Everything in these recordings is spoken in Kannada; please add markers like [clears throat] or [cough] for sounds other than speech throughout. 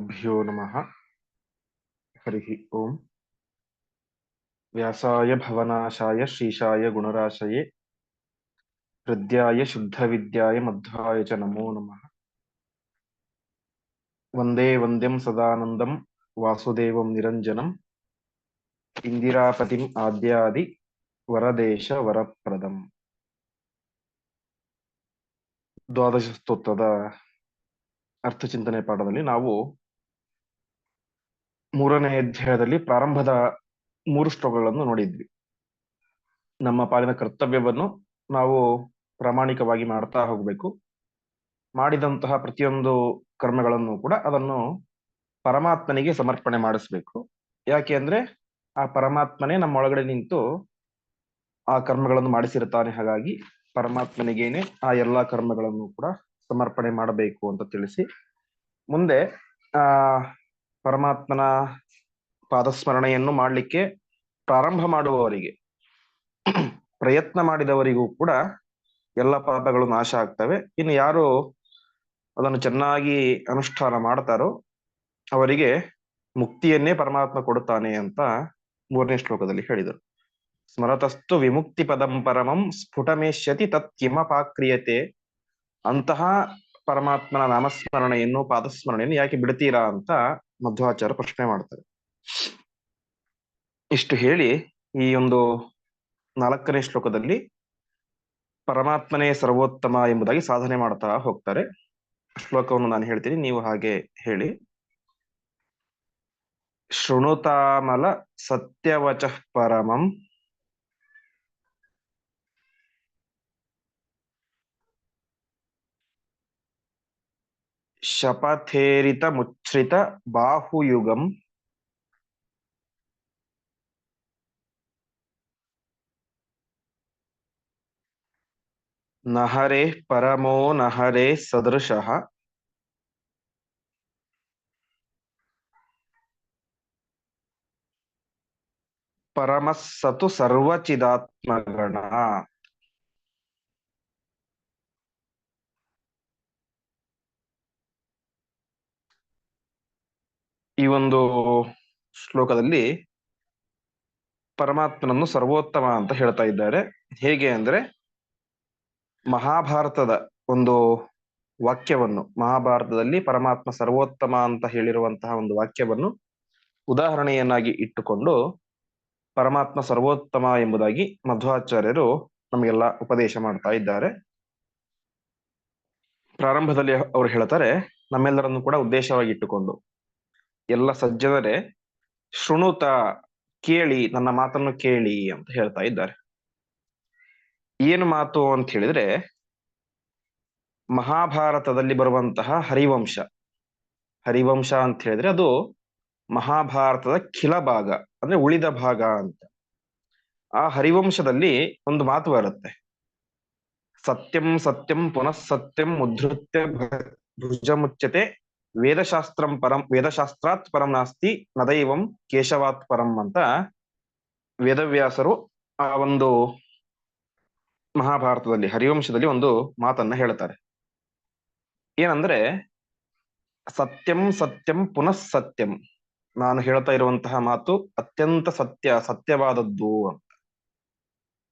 गुरुभ्यो नमः हरिः ओम् व्यासाय भवनाशाय श्रीशाय गुणराशये हृद्याय शुद्धविद्याय मध्वाय च नमो नमः वन्दे वन्द्यं सदानन्दं वासुदेवं निरञ्जनम् इन्दिरापतिम् आद्यादि ವರದೇಶ ವರಪ್ರದಂ ದ್ವಾದಶ ಸ್ತೋತ್ರದ ಅರ್ಥಚಿಂತನೆ ಪಾಠದಲ್ಲಿ ನಾವು ಮೂರನೇ ಅಧ್ಯಾಯದಲ್ಲಿ ಪ್ರಾರಂಭದ ಮೂರು ಶ್ಲೋಕಗಳನ್ನು ನೋಡಿದ್ವಿ. ನಮ್ಮ ಪಾಲಿನ ಕರ್ತವ್ಯವನ್ನು ನಾವು ಪ್ರಾಮಾಣಿಕವಾಗಿ ಮಾಡ್ತಾ ಹೋಗಬೇಕು. ಮಾಡಿದಂತಹ ಪ್ರತಿಯೊಂದು ಕರ್ಮಗಳನ್ನು ಕೂಡ ಅದನ್ನು ಪರಮಾತ್ಮನಿಗೆ ಸಮರ್ಪಣೆ ಮಾಡಿಸ್ಬೇಕು. ಯಾಕೆ ಅಂದ್ರೆ ಆ ಪರಮಾತ್ಮನೇ ನಮ್ಮ ಒಳಗಡೆ ನಿಂತು ಆ ಕರ್ಮಗಳನ್ನು ಮಾಡಿಸಿರುತ್ತಾನೆ ಹಾಗಾಗಿ ಪರಮಾತ್ಮನಿಗೇನೆ ಆ ಎಲ್ಲಾ ಕರ್ಮಗಳನ್ನು ಕೂಡ ಸಮರ್ಪಣೆ ಮಾಡಬೇಕು ಅಂತ ತಿಳಿಸಿ. ಮುಂದೆ ಆ ಪರಮಾತ್ಮನ ಪಾದಸ್ಮರಣೆಯನ್ನು ಮಾಡಲಿಕ್ಕೆ ಪ್ರಾರಂಭ ಮಾಡುವವರಿಗೆ, ಪ್ರಯತ್ನ ಮಾಡಿದವರಿಗೂ ಕೂಡ ಎಲ್ಲ ಪಾಪಗಳು ನಾಶ ಆಗ್ತವೆ. ಇನ್ನು ಯಾರು ಅದನ್ನು ಚೆನ್ನಾಗಿ ಅನುಷ್ಠಾನ ಮಾಡ್ತಾರೋ ಅವರಿಗೆ ಮುಕ್ತಿಯನ್ನೇ ಪರಮಾತ್ಮ ಕೊಡುತ್ತಾನೆ ಅಂತ ಮೂರನೇ ಶ್ಲೋಕದಲ್ಲಿ ಹೇಳಿದರು. ಸ್ಮರತಸ್ತು ವಿಮುಕ್ತಿ ಪದಂ ಪರಮಂ ಸ್ಫುಟಮೇಶ್ಯತಿ ತತ್ಕಿಮಪಾಕ್ರಿಯತೆ. ಅಂತಹ ಪರಮಾತ್ಮನ ನಾಮಸ್ಮರಣೆಯನ್ನು ಪಾದಸ್ಮರಣೆಯನ್ನು ಯಾಕೆ ಬಿಡ್ತೀರಾ ಅಂತ ಮಧ್ವಾಚಾರ್ಯ ಪ್ರಶ್ನೆ ಮಾಡ್ತಾರೆ. ಇಷ್ಟು ಹೇಳಿ ಈ ಒಂದು ನಾಲ್ಕನೇ ಶ್ಲೋಕದಲ್ಲಿ ಪರಮಾತ್ಮನೇ ಸರ್ವೋತ್ತಮ ಎಂಬುದಾಗಿ ಸಾಧನೆ ಮಾಡ್ತಾ ಹೋಗ್ತಾರೆ. ಶ್ಲೋಕವನ್ನು ನಾನು ಹೇಳ್ತೀನಿ, ನೀವು ಹಾಗೆ ಹೇಳಿ. ಶೃಣುತಾಮಲ ಸತ್ಯವಚ ಪರಮಂ ಶಪಥೇರಿತ ಮುಚ್ಛ್ರಿತ ಬಾಹುಯುಗಂ ನಹರೆ ಪರಮೋ ನಹರೆ ಸದೃಶಃ ಪರಮಸ್ಸತು ಈ ಒಂದು ಶ್ಲೋಕದಲ್ಲಿ ಪರಮಾತ್ಮನನ್ನು ಸರ್ವೋತ್ತಮ ಅಂತ ಹೇಳ್ತಾ ಇದ್ದಾರೆ. ಹೇಗೆ ಅಂದ್ರೆ ಮಹಾಭಾರತದ ಒಂದು ವಾಕ್ಯವನ್ನು, ಮಹಾಭಾರತದಲ್ಲಿ ಪರಮಾತ್ಮ ಸರ್ವೋತ್ತಮ ಅಂತ ಹೇಳಿರುವಂತಹ ಒಂದು ವಾಕ್ಯವನ್ನು ಉದಾಹರಣೆಯನ್ನಾಗಿ ಇಟ್ಟುಕೊಂಡು ಪರಮಾತ್ಮ ಸರ್ವೋತ್ತಮ ಎಂಬುದಾಗಿ ಮಧ್ವಾಚಾರ್ಯರು ನಮಗೆಲ್ಲ ಉಪದೇಶ ಮಾಡ್ತಾ ಇದ್ದಾರೆ. ಪ್ರಾರಂಭದಲ್ಲಿ ಅವರು ಹೇಳ್ತಾರೆ, ನಮ್ಮೆಲ್ಲರನ್ನು ಕೂಡ ಉದ್ದೇಶವಾಗಿ ಇಟ್ಟುಕೊಂಡು. ಎಲ್ಲ ಸಜ್ಜನರೇ, ಶೃಣುತ ಕೇಳಿ, ನನ್ನ ಮಾತನ್ನು ಕೇಳಿ ಅಂತ ಹೇಳ್ತಾ ಇದ್ದಾರೆ. ಏನು ಮಾತು ಅಂತ ಹೇಳಿದ್ರೆ, ಮಹಾಭಾರತದಲ್ಲಿ ಬರುವಂತಹ ಹರಿವಂಶ. ಹರಿವಂಶ ಅಂತ ಹೇಳಿದ್ರೆ ಅದು ಮಹಾಭಾರತದ ಖಿಲ ಭಾಗ, ಅಂದ್ರೆ ಉಳಿದ ಭಾಗ ಅಂತ. ಆ ಹರಿವಂಶದಲ್ಲಿ ಒಂದು ಮಾತು ಬರುತ್ತೆ. ಸತ್ಯಂ ಸತ್ಯಂ ಪುನಃ ಸತ್ಯಂ ಉದ್ಧೃತ್ಯ ಭುಜಮುಚ್ಯತೆ ವೇದಶಾಸ್ತ್ರಂ ಪರಂ, ವೇದಶಾಸ್ತ್ರಾತ್ ಪರಂ ನಾಸ್ತಿ, ನದೈವಂ ಕೇಶವಾತ್ ಪರಂ ಅಂತ ವೇದವ್ಯಾಸರು ಆ ಒಂದು ಮಹಾಭಾರತದಲ್ಲಿ, ಹರಿವಂಶದಲ್ಲಿ ಒಂದು ಮಾತನ್ನ ಹೇಳ್ತಾರೆ. ಏನಂದ್ರೆ, ಸತ್ಯಂ ಸತ್ಯಂ ಪುನಃ ಸತ್ಯಂ. ನಾನು ಹೇಳ್ತಾ ಇರುವಂತಹ ಮಾತು ಅತ್ಯಂತ ಸತ್ಯ, ಸತ್ಯವಾದದ್ದು ಅಂತ.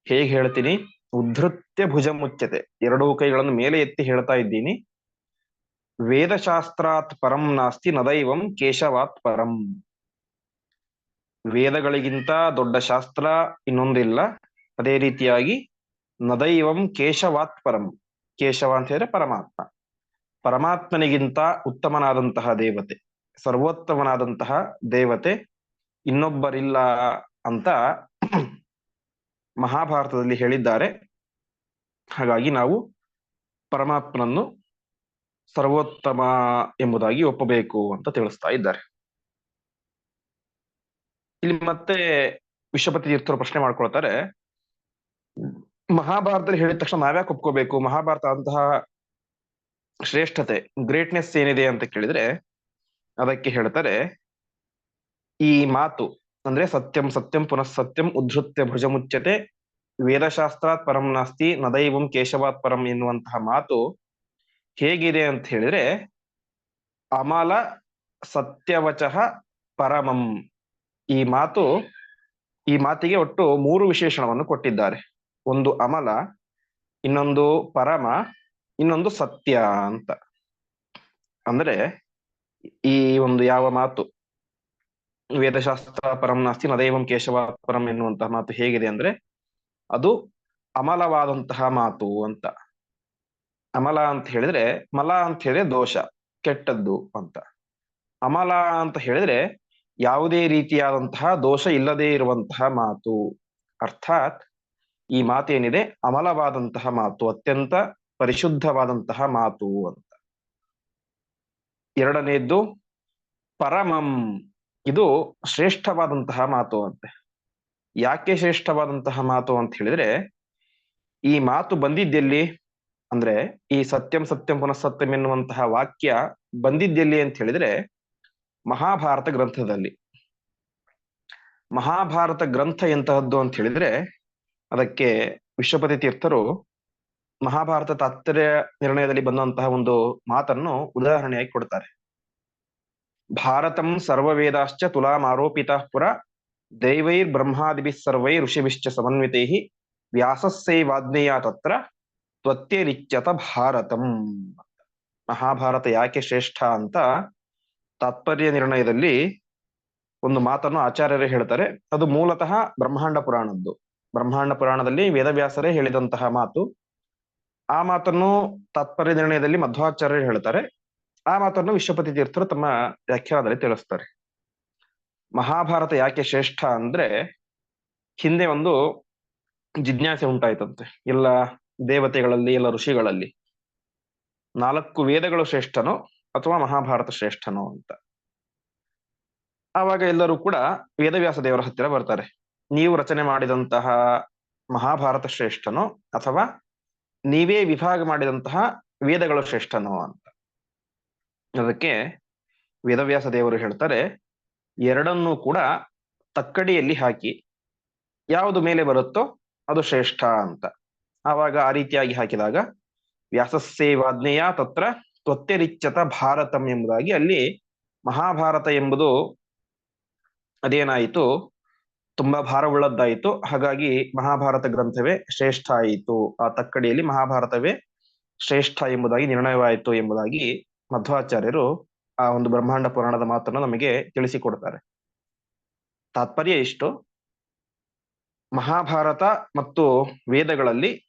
ಹೇಗೆ ಹೇಳ್ತೀನಿ? ಉದ್ಧೃತ್ಯ ಭುಜ ಮುಚ್ಚತೆ ಎರಡೂ ಕೈಗಳನ್ನು ಮೇಲೆ ಎತ್ತಿ ಹೇಳ್ತಾ ಇದ್ದೀನಿ. ವೇದಶಾಸ್ತ್ರಾತ್ ಪರಂ ನಾಸ್ತಿ ನದೈವಂ ಕೇಶವಾತ್ ಪರಂ ವೇದಗಳಿಗಿಂತ ದೊಡ್ಡ ಶಾಸ್ತ್ರ ಇನ್ನೊಂದಿಲ್ಲ, ಅದೇ ರೀತಿಯಾಗಿ ನದೈವಂ ಕೇಶವಾತ್ ಪರಂ। ಕೇಶವ ಅಂತ ಹೇಳಿದ್ರೆ ಪರಮಾತ್ಮ. ಪರಮಾತ್ಮನಿಗಿಂತ ಉತ್ತಮನಾದಂತಹ ದೇವತೆ, ಸರ್ವೋತ್ತಮನಾದಂತಹ ದೇವತೆ ಇನ್ನೊಬ್ಬರಿಲ್ಲ ಅಂತ ಮಹಾಭಾರತದಲ್ಲಿ ಹೇಳಿದ್ದಾರೆ. ಹಾಗಾಗಿ ನಾವು ಪರಮಾತ್ಮನನ್ನು ಸರ್ವೋತ್ತಮ ಎಂಬುದಾಗಿ ಒಪ್ಪಬೇಕು ಅಂತ ತಿಳಿಸ್ತಾ ಇದ್ದಾರೆ. ಇಲ್ಲಿ ಮತ್ತೆ ವಿಶ್ವಪತಿ ತೀರ್ಥರು ಪ್ರಶ್ನೆ ಮಾಡ್ಕೊಳ್ತಾರೆ. ಮಹಾಭಾರತದಲ್ಲಿ ಹೇಳಿದ ತಕ್ಷಣ ನಾವ್ಯಾಕೆ ಒಪ್ಕೋಬೇಕು? ಮಹಾಭಾರತ ಅಂತಹ ಶ್ರೇಷ್ಠತೆ ಗ್ರೇಟ್ನೆಸ್ ಏನಿದೆ ಅಂತ ಕೇಳಿದ್ರೆ ಅದಕ್ಕೆ ಹೇಳ್ತಾರೆ, ಈ ಮಾತು ಅಂದ್ರೆ ಸತ್ಯಂ ಸತ್ಯಂ ಪುನಃ ಸತ್ಯಂ ಉದ್ಧೃತ್ಯ ಭುಜಮುಚ್ಯತೆ ವೇದಶಾಸ್ತ್ರಾತ್ ಪರಂ ನಾಸ್ತಿ ನದೈವಂ ಕೇಶವಾತ್ ಪರಂ ಎನ್ನುವಂತಹ ಮಾತು ಹೇಗಿದೆ ಅಂತ ಹೇಳಿದ್ರೆ, ಅಮಲ ಸತ್ಯವಚಃ ಪರಮಂ. ಈ ಮಾತು, ಈ ಮಾತಿಗೆ ಒಟ್ಟು ಮೂರು ವಿಶೇಷಣವನ್ನು ಕೊಟ್ಟಿದ್ದಾರೆ. ಒಂದು ಅಮಲ, ಇನ್ನೊಂದು ಪರಮ, ಇನ್ನೊಂದು ಸತ್ಯ ಅಂತ. ಅಂದ್ರೆ, ಈ ಒಂದು ಯಾವ ಮಾತು? ವೇದಶಾಸ್ತ್ರ ಪರಂ ನಾಸ್ತಿ ನದೈವಂ ಕೇಶವ ಪರಂ ಎನ್ನುವಂತಹ ಮಾತು ಹೇಗಿದೆ ಅಂದ್ರೆ, ಅದು ಅಮಲವಾದಂತಹ ಮಾತು ಅಂತ. ಅಮಲ ಅಂತ ಹೇಳಿದ್ರೆ ಮಲ ಅಂತ ಹೇಳಿದ್ರೆ ದೋಷ, ಕೆಟ್ಟದ್ದು ಅಂತ. ಅಮಲ ಅಂತ ಹೇಳಿದ್ರೆ ಯಾವುದೇ ರೀತಿಯಾದಂತಹ ದೋಷ ಇಲ್ಲದೆ ಇರುವಂತಹ ಮಾತು. ಅರ್ಥಾತ್ ಈ ಮಾತೇನಿದೆ? ಅಮಲವಾದಂತಹ ಮಾತು, ಅತ್ಯಂತ ಪರಿಶುದ್ಧವಾದಂತಹ ಮಾತು ಅಂತ. ಎರಡನೆಯದ್ದು ಪರಮಂ. ಇದು ಶ್ರೇಷ್ಠವಾದಂತಹ ಮಾತು ಅಂತೆ. ಯಾಕೆ ಶ್ರೇಷ್ಠವಾದಂತಹ ಮಾತು ಅಂತ ಹೇಳಿದ್ರೆ ಈ ಮಾತು ಬಂದಿದ್ದೆಲ್ಲಿ? ಅಂದ್ರೆ ಈ ಸತ್ಯಂ ಸತ್ಯಂ ಪುನಃ ಸತ್ಯಂ ಎನ್ನುವಂತಹ ವಾಕ್ಯ ಬಂದಿದ್ದೆಲ್ಲಿ ಅಂತ ಹೇಳಿದ್ರೆ ಮಹಾಭಾರತ ಗ್ರಂಥದಲ್ಲಿ. ಮಹಾಭಾರತ ಗ್ರಂಥ ಎಂತಹದ್ದು ಅಂತ ಹೇಳಿದ್ರೆ ಅದಕ್ಕೆ ವಿಶ್ವಪತಿ ತೀರ್ಥರು ಮಹಾಭಾರತ ತಾತ್ಪರ್ಯ ನಿರ್ಣಯದಲ್ಲಿ ಬಂದಂತಹ ಒಂದು ಮಾತನ್ನು ಉದಾಹರಣೆಯಾಗಿ ಕೊಡ್ತಾರೆ. ಭಾರತಂ ಸರ್ವವೇದಾಶ್ಚ ತುಲಾಂ ಆರೋಪಿತ ಪುರ ದೈವೈರ್ ಬ್ರಹ್ಮಾದಿಭಿ ಸರ್ವೈ ಋಷಿಭಿಶ್ಚ ಸಮನ್ವಿತೈ ವ್ಯಾಸಸ್ಸೈವಾಜ್ಞೇಯ ತತ್ರ ತ್ವತ್ಯರಿಚ್ಯತ ಭಾರತಂ. ಮಹಾಭಾರತ ಯಾಕೆ ಶ್ರೇಷ್ಠ ಅಂತ ತಾತ್ಪರ್ಯ ನಿರ್ಣಯದಲ್ಲಿ ಒಂದು ಮಾತನ್ನು ಆಚಾರ್ಯರೇ ಹೇಳ್ತಾರೆ. ಅದು ಮೂಲತಃ ಬ್ರಹ್ಮಾಂಡ ಪುರಾಣದ್ದು. ಬ್ರಹ್ಮಾಂಡ ಪುರಾಣದಲ್ಲಿ ವೇದವ್ಯಾಸರೇ ಹೇಳಿದಂತಹ ಮಾತು. ಆ ಮಾತನ್ನು ತಾತ್ಪರ್ಯ ನಿರ್ಣಯದಲ್ಲಿ ಮಧ್ವಾಚಾರ್ಯರು ಹೇಳ್ತಾರೆ. ಆ ಮಾತನ್ನು ವಿಶ್ವಪತಿ ತೀರ್ಥರು ತಮ್ಮ ವ್ಯಾಖ್ಯಾನದಲ್ಲಿ ತಿಳಿಸ್ತಾರೆ. ಮಹಾಭಾರತ ಯಾಕೆ ಶ್ರೇಷ್ಠ ಅಂದ್ರೆ ಹಿಂದೆ ಒಂದು ಜಿಜ್ಞಾಸೆ ಉಂಟಾಯ್ತಂತೆ. ಎಲ್ಲ ದೇವತೆಗಳಲ್ಲಿ ಎಲ್ಲ ಋಷಿಗಳಲ್ಲಿ. ನಾಲ್ಕು ವೇದಗಳು ಶ್ರೇಷ್ಠನೋ ಅಥವಾ ಮಹಾಭಾರತ ಶ್ರೇಷ್ಠನೋ ಅಂತ. ಆವಾಗ ಎಲ್ಲರೂ ಕೂಡ ವೇದವ್ಯಾಸ ದೇವರ ಹತ್ತಿರ ಬರ್ತಾರೆ. ನೀವು ರಚನೆ ಮಾಡಿದಂತಹ ಮಹಾಭಾರತ ಶ್ರೇಷ್ಠನೋ ಅಥವಾ ನೀವೇ ವಿಭಾಗ ಮಾಡಿದಂತಹ ವೇದಗಳು ಶ್ರೇಷ್ಠನೋ ಅಂತ. ಅದಕ್ಕೆ ವೇದವ್ಯಾಸ ದೇವರು ಹೇಳ್ತಾರೆ, ಎರಡನ್ನೂ ಕೂಡ ತಕ್ಕಡಿಯಲ್ಲಿ ಹಾಕಿ. ಯಾವುದು ಮೇಲೆ ಬರುತ್ತೋ ಅದು ಶ್ರೇಷ್ಠ ಅಂತ. ಆವಾಗ ಆ ರೀತಿಯಾಗಿ ಹಾಕಿದಾಗ ವ್ಯಾಸಸ್ಸೇವಾಜ್ಞೆಯ ತತ್ರ ತ್ವತ್ಯರಿಚ್ಯತ ಭಾರತಂ ಎಂಬುದಾಗಿ ಅಲ್ಲಿ ಮಹಾಭಾರತ ಎಂಬುದು ಅದೇನಾಯಿತು? ತುಂಬಾ ಭಾರವುಳ್ಳದ್ದಾಯಿತು. ಹಾಗಾಗಿ ಮಹಾಭಾರತ ಗ್ರಂಥವೇ ಶ್ರೇಷ್ಠ ಆಯಿತು. ಆ ತಕ್ಕಡಿಯಲ್ಲಿ ಮಹಾಭಾರತವೇ ಶ್ರೇಷ್ಠ ಎಂಬುದಾಗಿ ನಿರ್ಣಯವಾಯಿತು ಎಂಬುದಾಗಿ ಮಧ್ವಾಚಾರ್ಯರು ಆ ಒಂದು ಬ್ರಹ್ಮಾಂಡ ಪುರಾಣದ ಮಾತನ್ನು ನಮಗೆ ತಿಳಿಸಿಕೊಡ್ತಾರೆ. ತಾತ್ಪರ್ಯ ಇಷ್ಟು. ಮಹಾಭಾರತ ಮತ್ತು ವೇದಗಳಲ್ಲಿ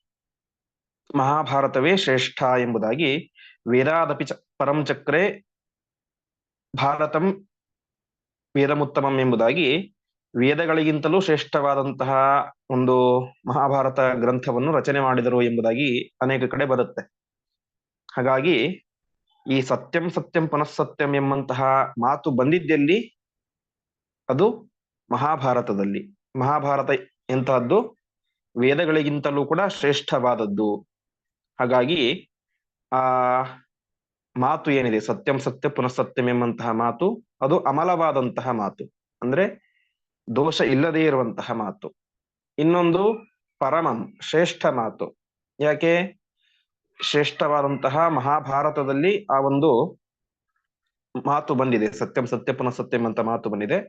ಮಹಾಭಾರತವೇ ಶ್ರೇಷ್ಠ ಎಂಬುದಾಗಿ ವೇದಾದಪಿ ಚ ಪರಂಚಕ್ರೆ ಭಾರತಂ ವೇದಮುತ್ತಮಂ ಎಂಬುದಾಗಿ ವೇದಗಳಿಗಿಂತಲೂ ಶ್ರೇಷ್ಠವಾದಂತಹ ಒಂದು ಮಹಾಭಾರತ ಗ್ರಂಥವನ್ನು ರಚನೆ ಮಾಡಿದರು ಎಂಬುದಾಗಿ ಅನೇಕ ಕಡೆ ಬರುತ್ತೆ. ಹಾಗಾಗಿ ಈ ಸತ್ಯಂ ಸತ್ಯಂ ಪುನಃಸತ್ಯಂ ಎಂಬಂತಹ ಮಾತು ಬಂದಿದ್ದೆಲ್ಲಿ? ಅದು ಮಹಾಭಾರತದಲ್ಲಿ. ಮಹಾಭಾರತ ಎಂತಹದ್ದು? ವೇದಗಳಿಗಿಂತಲೂ ಕೂಡ ಶ್ರೇಷ್ಠವಾದದ್ದು. ಹಾಗಾಗಿ, ಆ, ಮಾತು ಏನಿದೆ? ಸತ್ಯಂ ಸತ್ಯ ಪುನಃ ಸತ್ಯಂ ಎಂಬಂತಹ ಮಾತು, ಅದು ಅಮಲವಾದಂತಹ ಮಾತು. ಅಂದ್ರೆ, ದೋಷ ಇಲ್ಲದೇ ಇರುವಂತಹ ಮಾತು. ಇನ್ನೊಂದು ಪರಮಂ, ಶ್ರೇಷ್ಠ ಮಾತು. ಯಾಕೆ? ಶ್ರೇಷ್ಠವಾದಂತಹ ಮಹಾಭಾರತದಲ್ಲಿ ಆ ಒಂದು ಮಾತು ಬಂದಿದೆ. ಸತ್ಯಂ ಸತ್ಯ ಪುನಃ ಸತ್ಯಂ ಅಂತ ಮಾತು ಬಂದಿದೆ.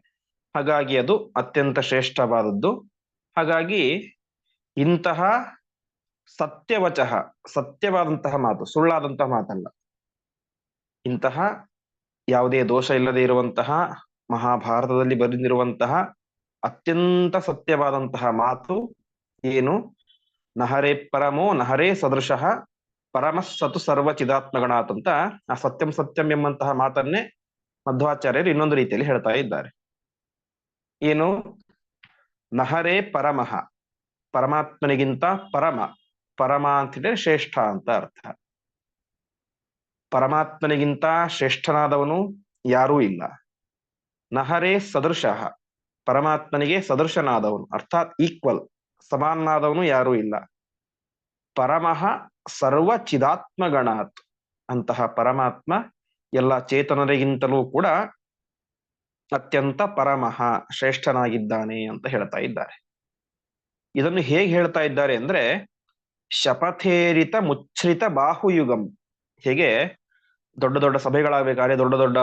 ಹಾಗಾಗಿ ಅದು ಅತ್ಯಂತ ಶ್ರೇಷ್ಠವಾದದ್ದು. ಹಾಗಾಗಿ ಇಂತಹ ಸತ್ಯವಚಃ, ಸತ್ಯವಾದಂತಹ ಮಾತು, ಸುಳ್ಳಾದಂತಹ ಮಾತಲ್ಲ. ಇಂತಹ ಯಾವುದೇ ದೋಷ ಇಲ್ಲದೆ ಇರುವಂತಹ, ಮಹಾಭಾರತದಲ್ಲಿ ಬರೆದಿರುವಂತಹ ಅತ್ಯಂತ ಸತ್ಯವಾದಂತಹ ಮಾತು ಏನು? ನಹರೇ ಪರಮೋ, ನಹರೇ ಸದೃಶಃ ಪರಮಸ್ಸತು ಸರ್ವ ಚಿದಾತ್ಮಗಣಾತ್ ಅಂತ ಆ ಸತ್ಯಂ ಸತ್ಯಂ ಎಂಬಂತಹ ಮಾತನ್ನೇ ಮಧ್ವಾಚಾರ್ಯರು ಇನ್ನೊಂದು ರೀತಿಯಲ್ಲಿ ಹೇಳ್ತಾ ಇದ್ದಾರೆ. ಏನು? ನಹರೇ ಪರಮಃ, ಪರಮಾತ್ಮನಿಗಿಂತ ಪರಮ ಪರಮ ಅಂತಿದ್ರೆ ಶ್ರೇಷ್ಠ ಅಂತ ಅರ್ಥ. ಪರಮಾತ್ಮನಿಗಿಂತ ಶ್ರೇಷ್ಠನಾದವನು ಯಾರೂ ಇಲ್ಲ. ನಹರೇ ಸದೃಶಃ. ಪರಮಾತ್ಮನಿಗೆ ಸದೃಶನಾದವನು, ಅರ್ಥಾತ್ ಈಕ್ವಲ್, ಸಮಾನಾದವನು ಯಾರೂ ಇಲ್ಲ. ಪರಮಃ ಸರ್ವ ಚಿದಾತ್ಮಗಣಾತ್ ಅಂತಹ ಪರಮಾತ್ಮ ಎಲ್ಲ ಚೇತನರಿಗಿಂತಲೂ ಕೂಡ ಅತ್ಯಂತ ಪರಮಃ, ಶ್ರೇಷ್ಠನಾಗಿದ್ದಾನೆ ಅಂತ ಹೇಳ್ತಾ ಇದ್ದಾರೆ. ಇದನ್ನು ಹೇಗೆ ಹೇಳ್ತಾ ಇದ್ದಾರೆ ಅಂದ್ರೆ ಶಪಥೇರಿತ ಮುಚ್ಛ್ರಿತ ಬಾಹುಯುಗಂ. ಹೇಗೆ ದೊಡ್ಡ ದೊಡ್ಡ ಸಭೆಗಳಾಗಬೇಕಾದ್ರೆ, ದೊಡ್ಡ ದೊಡ್ಡ